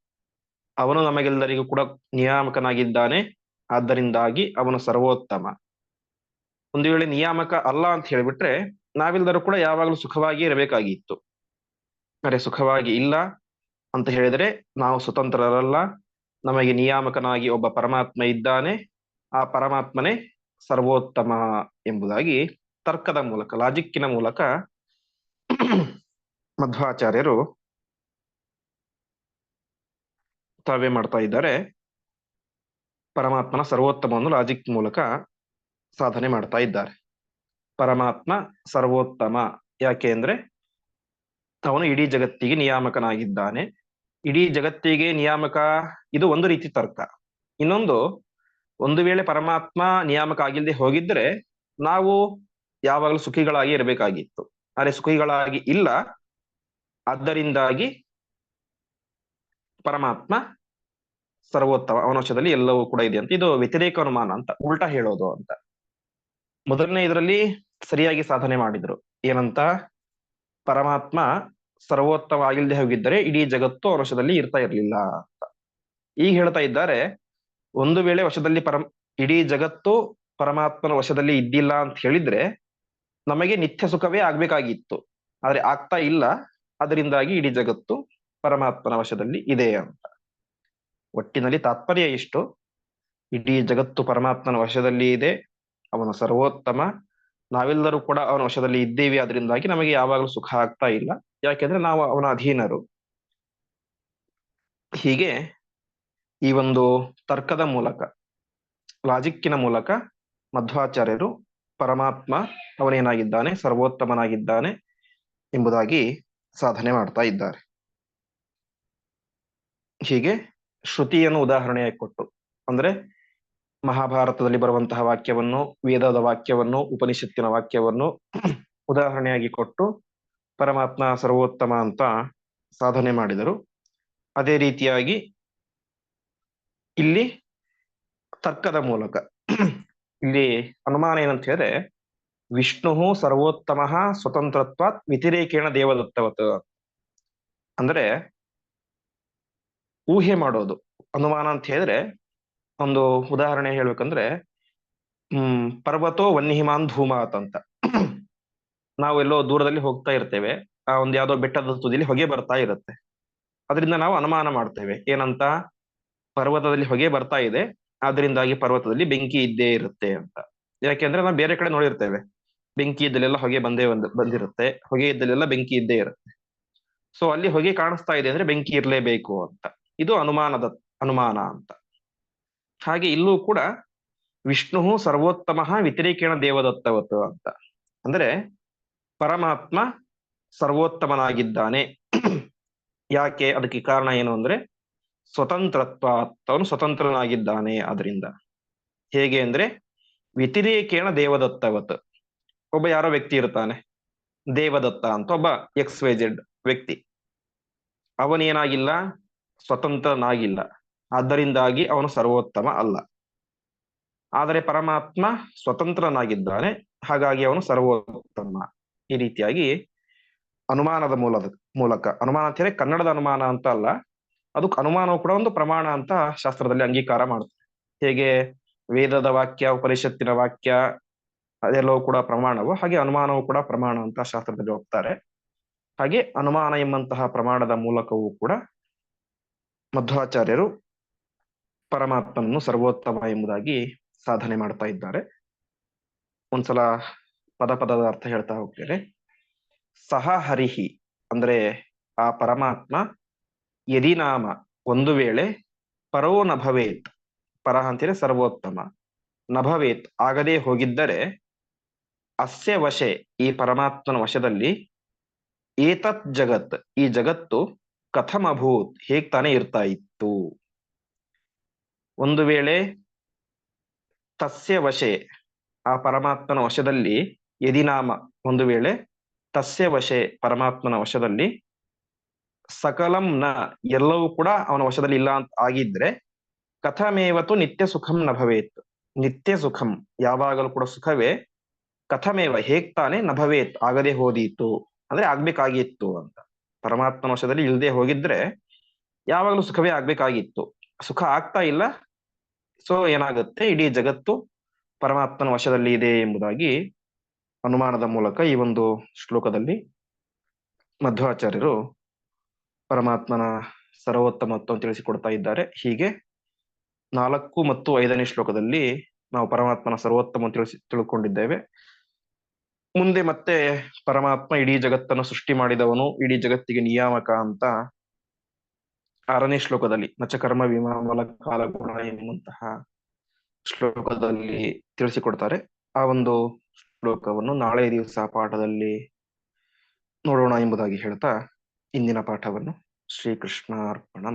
ಅವನು ನಮಗೆಲ್ಲರಿಗೂ ಕೂಡ ನಿಯಾಮಕನಾಗಿದ್ದಾನೆ. ಆದ್ದರಿಂದಾಗಿ ಅವನು ಸರ್ವೋತ್ತಮ. ಒಂದು ವೇಳೆ ನಿಯಾಮಕ ಅಲ್ಲ ಅಂತ ಹೇಳಿಬಿಟ್ರೆ ನಾವೆಲ್ಲರೂ ಕೂಡ ಯಾವಾಗಲೂ ಸುಖವಾಗಿ ಇರಬೇಕಾಗಿತ್ತು. ಅರೆ ಸುಖವಾಗಿ ಇಲ್ಲ ಅಂತ ಹೇಳಿದ್ರೆ ನಾವು ಸ್ವತಂತ್ರರಲ್ಲ. ನಮಗೆ ನಿಯಾಮಕನಾಗಿ ಒಬ್ಬ ಪರಮಾತ್ಮ ಇದ್ದಾನೆ. ಆ ಪರಮಾತ್ಮನೇ ಸರ್ವೋತ್ತಮ ಎಂಬುದಾಗಿ ತರ್ಕದ ಮೂಲಕ ಲಾಜಿಕ್ಕಿನ ಮೂಲಕ [clears throat] ಮಧ್ವಾಚಾರ್ಯರು ತಾವೇ ಮಾಡ್ತಾ ಇದ್ದಾರೆ. ಪರಮಾತ್ಮನ ಸರ್ವೋತ್ತಮವನ್ನು ಲಾಜಿಕ್ ಮೂಲಕ ಸಾಧನೆ ಮಾಡ್ತಾ ಇದ್ದಾರೆ. ಪರಮಾತ್ಮ ಸರ್ವೋತ್ತಮ, ಯಾಕೆ ಅಂದ್ರೆ ಅವನು ಇಡೀ ಜಗತ್ತಿಗೆ ನಿಯಾಮಕನಾಗಿದ್ದಾನೆ. ಇಡೀ ಜಗತ್ತಿಗೆ ನಿಯಾಮಕ ಇದು ಒಂದು ರೀತಿ ತರ್ಕ. ಇನ್ನೊಂದು ಒಂದು ವೇಳೆ ಪರಮಾತ್ಮ ನಿಯಾಮಕ ಆಗಿಲ್ಲದೆ ಹೋಗಿದ್ರೆ ನಾವು ಯಾವಾಗಲೂ ಸುಖಿಗಳಾಗಿ ಇರಬೇಕಾಗಿತ್ತು. ಆದರೆ ಸುಖಿಗಳಾಗಿ ಇಲ್ಲ. ಆದ್ದರಿಂದಾಗಿ ಪರಮಾತ್ಮ ಸರ್ವೋತ್ತಮ ಅವನ ವಶದಲ್ಲಿ ಎಲ್ಲವೂ ಕೂಡ ಇದೆ ಅಂತ. ಇದು ವ್ಯತಿರೇಕ ಅನುಮಾನ ಅಂತ, ಉಲ್ಟಾ ಹೇಳೋದು ಅಂತ. ಮೊದಲನೇ ಇದರಲ್ಲಿ ಸರಿಯಾಗಿ ಸಾಧನೆ ಮಾಡಿದ್ರು. ಏನಂತ? ಪರಮಾತ್ಮ ಸರ್ವೋತ್ತಮ ಆಗಿಲ್ಲದೆ ಹೋಗಿದ್ದರೆ ಇಡೀ ಜಗತ್ತು ಅವನ ವಶದಲ್ಲಿ ಇರ್ತಾ ಇರ್ಲಿಲ್ಲ ಅಂತ. ಈಗ ಹೇಳ್ತಾ ಇದ್ದಾರೆ ಒಂದು ವೇಳೆ ವಶದಲ್ಲಿ ಪರಂ, ಇಡೀ ಜಗತ್ತು ಪರಮಾತ್ಮನ ವಶದಲ್ಲಿ ಇದ್ದಿಲ್ಲ ಅಂತ ಹೇಳಿದ್ರೆ ನಮಗೆ ನಿತ್ಯ ಸುಖವೇ ಆಗ್ಬೇಕಾಗಿತ್ತು. ಆದ್ರೆ ಆಗ್ತಾ ಇಲ್ಲ. ಅದರಿಂದಾಗಿ ಇಡೀ ಜಗತ್ತು ಪರಮಾತ್ಮನ ವಶದಲ್ಲಿ ಇದೆ ಅಂತ. ಒಟ್ಟಿನಲ್ಲಿ ತಾತ್ಪರ್ಯ ಇಷ್ಟು ಇಡೀ ಜಗತ್ತು ಪರಮಾತ್ಮನ ವಶದಲ್ಲಿ ಇದೆ. ಅವನ ಸರ್ವೋತ್ತಮ. ನಾವೆಲ್ಲರೂ ಕೂಡ ಅವನ ವಶದಲ್ಲಿ ಇದ್ದೇವೆ. ಅದರಿಂದಾಗಿ ನಮಗೆ ಯಾವಾಗಲೂ ಸುಖ ಆಗ್ತಾ ಇಲ್ಲ. ಯಾಕೆಂದ್ರೆ ನಾವು ಅವನ ಅಧೀನರು. ಹೀಗೆ ಈ ಒಂದು ತರ್ಕದ ಮೂಲಕ ಲಾಜಿಕ್ಕಿನ ಮೂಲಕ ಮಧ್ವಾಚಾರ್ಯರು ಪರಮಾತ್ಮ ಅವನೇನಾಗಿದ್ದಾನೆ, ಸರ್ವೋತ್ತಮನಾಗಿದ್ದಾನೆ ಎಂಬುದಾಗಿ ಸಾಧನೆ ಮಾಡ್ತಾ ಇದ್ದಾರೆ. ಹೀಗೆ ಶ್ರುತಿಯನ್ನು ಉದಾಹರಣೆಯಾಗಿ ಕೊಟ್ಟು, ಅಂದ್ರೆ ಮಹಾಭಾರತದಲ್ಲಿ ಬರುವಂತಹ ವಾಕ್ಯವನ್ನು, ವೇದದ ವಾಕ್ಯವನ್ನು, ಉಪನಿಷತ್ತಿನ ವಾಕ್ಯವನ್ನು ಉದಾಹರಣೆಯಾಗಿ ಕೊಟ್ಟು ಪರಮಾತ್ಮ ಸರ್ವೋತ್ತಮ ಅಂತ ಸಾಧನೆ ಮಾಡಿದರು. ಅದೇ ರೀತಿಯಾಗಿ ಇಲ್ಲಿ ತರ್ಕದ ಮೂಲಕ. ಇಲ್ಲಿ ಅನುಮಾನ ಏನಂತ ಹೇಳಿದ್ರೆ ವಿಷ್ಣು ಸರ್ವೋತ್ತಮ ಸ್ವತಂತ್ರತ್ವ ವ್ಯತಿರೇಕೇಣ ದೇವದತ್ತವತ್ತು ಅಂದ್ರೆ ಊಹೆ ಮಾಡೋದು. ಅನುಮಾನ ಅಂತ ಹೇಳಿದ್ರೆ, ಒಂದು ಉದಾಹರಣೆ ಹೇಳ್ಬೇಕಂದ್ರೆ, ಹ್ಮ್, ಪರ್ವತೋ ವನ್ಯಹಿಮಾನ್ ಧೂಮಾತ್ ಅಂತ. ನಾವು ಎಲ್ಲೋ ದೂರದಲ್ಲಿ ಹೋಗ್ತಾ ಇರ್ತೇವೆ. ಆ ಒಂದು ಯಾವ್ದೋ ಬೆಟ್ಟದ ತುದಿಲಿ ಹೊಗೆ ಬರ್ತಾ ಇರುತ್ತೆ. ಅದರಿಂದ ನಾವು ಅನುಮಾನ ಮಾಡ್ತೇವೆ. ಏನಂತ? ಪರ್ವತದಲ್ಲಿ ಹೊಗೆ ಬರ್ತಾ ಇದೆ. ಆದ್ರಿಂದಾಗಿ ಪರ್ವತದಲ್ಲಿ ಬೆಂಕಿ ಇದ್ದೇ ಇರುತ್ತೆ ಅಂತ. ಯಾಕೆಂದ್ರೆ ನಾವು ಬೇರೆ ಕಡೆ ನೋಡಿರ್ತೇವೆ. ಬೆಂಕಿ ಇದ್ದಲ್ಲೆಲ್ಲ ಹೊಗೆ ಬಂದೇ ಬಂದ್ ಬಂದಿರುತ್ತೆ. ಹೊಗೆ ಇದ್ದಲ್ಲೆಲ್ಲ ಬೆಂಕಿ ಇದ್ದೇ ಇರುತ್ತೆ. ಸೊ ಅಲ್ಲಿ ಹೊಗೆ ಕಾಣಿಸ್ತಾ ಇದೆ ಅಂದ್ರೆ ಬೆಂಕಿ ಇರಲೇಬೇಕು ಅಂತ. ಇದು ಅನುಮಾನದ, ಅನುಮಾನ ಅಂತ. ಹಾಗೆ ಇಲ್ಲೂ ಕೂಡ ವಿಷ್ಣು ಸರ್ವೋತ್ತಮ ವ್ಯತಿರೇಕೇಣ ದೇವದತ್ತವತ್ತು ಅಂತ. ಅಂದ್ರೆ ಪರಮಾತ್ಮ ಸರ್ವೋತ್ತಮನಾಗಿದ್ದಾನೆ. ಯಾಕೆ? ಅದಕ್ಕೆ ಕಾರಣ ಏನು ಅಂದ್ರೆ ಸ್ವತಂತ್ರತ್ವ ಅವನು ಸ್ವತಂತ್ರನಾಗಿದ್ದಾನೆ ಅದರಿಂದ ಹೇಗೆ ಅಂದ್ರೆ, ವ್ಯತಿರೇಕೇಣ ದೇವದತ್ತವತ್ ಒಬ್ಬ ಯಾರೋ ವ್ಯಕ್ತಿ ಇರ್ತಾನೆ ದೇವದತ್ತ ಅಂತ ಒಬ್ಬ ಎಕ್ಸ್ ವೈಜೆಡ್ ವ್ಯಕ್ತಿ. ಅವನೇನಾಗಿಲ್ಲ? ಸ್ವತಂತ್ರನಾಗಿಲ್ಲ. ಆದ್ದರಿಂದಾಗಿ ಅವನು ಸರ್ವೋತ್ತಮ ಅಲ್ಲ. ಆದರೆ ಪರಮಾತ್ಮ ಸ್ವತಂತ್ರನಾಗಿದ್ದಾನೆ. ಹಾಗಾಗಿ ಅವನು ಸರ್ವೋತ್ತಮ. ಈ ರೀತಿಯಾಗಿ ಅನುಮಾನದ ಮೂಲದ ಮೂಲಕ, ಅನುಮಾನ ಅಂತ ಹೇಳಿ ಕನ್ನಡದ ಅನುಮಾನ ಅಂತ ಅಲ್ಲ. ಅದಕ್ಕೆ ಅನುಮಾನವು ಕೂಡ ಒಂದು ಪ್ರಮಾಣ ಅಂತ ಶಾಸ್ತ್ರದಲ್ಲಿ ಅಂಗೀಕಾರ ಮಾಡುತ್ತೆ ಹೇಗೆ ವೇದದ ವಾಕ್ಯ, ಉಪನಿಷತ್ತಿನ ವಾಕ್ಯ, ಅದೆಲ್ಲವೂ ಕೂಡ ಪ್ರಮಾಣವು, ಹಾಗೆ ಅನುಮಾನವು ಕೂಡ ಪ್ರಮಾಣ ಅಂತ ಶಾಸ್ತ್ರದಲ್ಲಿ ಹೋಗ್ತಾರೆ ಹಾಗೆ ಅನುಮಾನ ಎಂಬಂತಹ ಪ್ರಮಾಣದ ಮೂಲಕವೂ ಕೂಡ ಮಧ್ವಾಚಾರ್ಯರು ಪರಮಾತ್ಮನನ್ನು ಸರ್ವೋತ್ತಮ ಎಂಬುದಾಗಿ ಸಾಧನೆ ಮಾಡ್ತಾ ಇದ್ದಾರೆ. ಒಂದ್ಸಲ ಪದ ಪದದ ಅರ್ಥ ಹೇಳ್ತಾ ಹೋಗ್ತೇನೆ. ಸಹ ಹರಿಹಿ ಅಂದ್ರೆ ಆ ಪರಮಾತ್ಮ ಯದಿನಾಮ ಒಂದು ವೇಳೆ ಪರೋ ನಭವೇತ್ ಪರ ಅಂತೇಳಿ ಸರ್ವೋತ್ತಮ. ನಭವೇತ್ ಆಗದೆ ಹೋಗಿದ್ದರೆ ಅಸ್ಯ ವಶೆ, ಈ ಪರಮಾತ್ಮನ ವಶದಲ್ಲಿ ಏತತ್ ಜಗತ್, ಈ ಜಗತ್ತು ಕಥಮಭೂತ್, ಹೇಗ್ ತಾನೇ ಇರ್ತಾ ಇತ್ತು. ಒಂದು ವೇಳೆ ತಸ್ಯ ವಶೆ, ಆ ಪರಮಾತ್ಮನ ವಶದಲ್ಲಿ ಯದಿನಾಮ ಒಂದು ವೇಳೆ ತಸ್ಯ ವಶೆ, ಪರಮಾತ್ಮನ ವಶದಲ್ಲಿ ಸಕಲಂ ನ ಎಲ್ಲವೂ ಕೂಡ ಅವನ ವಶದಲ್ಲಿ ಇಲ್ಲ ಅಂತ ಆಗಿದ್ರೆ ಕಥಮೇವತು ನಿತ್ಯ ಸುಖಂ ನ ಭವೇತ್. ನಿತ್ಯ ಸುಖಂ, ಯಾವಾಗಲೂ ಕೂಡ ಸುಖವೇ. ಕಥಮೇವ ಹೇಗ್ ತಾನೆ ನ ಭವೇತ್, ಆಗದೆ ಹೋದೀತು. ಅಂದ್ರೆ ಆಗ್ಬೇಕಾಗಿತ್ತು ಅಂತ. ಪರಮಾತ್ಮನ ವಶದಲ್ಲಿ ಇಲ್ಲದೆ ಹೋಗಿದ್ರೆ ಯಾವಾಗಲೂ ಸುಖವೇ ಆಗ್ಬೇಕಾಗಿತ್ತು. ಸುಖ ಆಗ್ತಾ ಇಲ್ಲ. ಸೊ ಏನಾಗುತ್ತೆ? ಇಡೀ ಜಗತ್ತು ಪರಮಾತ್ಮನ ವಶದಲ್ಲಿ ಇದೆ ಎಂಬುದಾಗಿ ಅನುಮಾನದ ಮೂಲಕ ಈ ಒಂದು ಶ್ಲೋಕದಲ್ಲಿ ಮಧ್ವಾಚಾರ್ಯರು ಪರಮಾತ್ಮನ ಸರ್ವೋತ್ತಮತ್ವ ತಿಳಿಸಿಕೊಡ್ತಾ ಇದ್ದಾರೆ. ಹೀಗೆ ನಾಲ್ಕು ಮತ್ತು ಐದನೇ ಶ್ಲೋಕದಲ್ಲಿ ನಾವು ಪರಮಾತ್ಮನ ಸರ್ವೋತ್ತಮ ತಿಳಿಸಿ ತಿಳ್ಕೊಂಡಿದ್ದೇವೆ. ಮುಂದೆ ಮತ್ತೆ ಪರಮಾತ್ಮ ಇಡೀ ಜಗತ್ತನ್ನು ಸೃಷ್ಟಿ ಮಾಡಿದವನು, ಇಡೀ ಜಗತ್ತಿಗೆ ನಿಯಾಮಕ ಅಂತ ಆರನೇ ಶ್ಲೋಕದಲ್ಲಿ, ನಚಕರ್ಮ ವಿಮಾಮಲ ಕಾಲಗುಣ ಎಂಬಂತಹ ಶ್ಲೋಕದಲ್ಲಿ ತಿಳಿಸಿಕೊಡ್ತಾರೆ ಆ ಒಂದು ಶ್ಲೋಕವನ್ನು ನಾಳೆ ದಿವಸ ಪಾಠದಲ್ಲಿ ನೋಡೋಣ ಎಂಬುದಾಗಿ ಹೇಳ್ತಾ ಇಂದಿನ ಪಾಠವನ್ನು ಶ್ರೀಕೃಷ್ಣ ಅರ್ಪಣ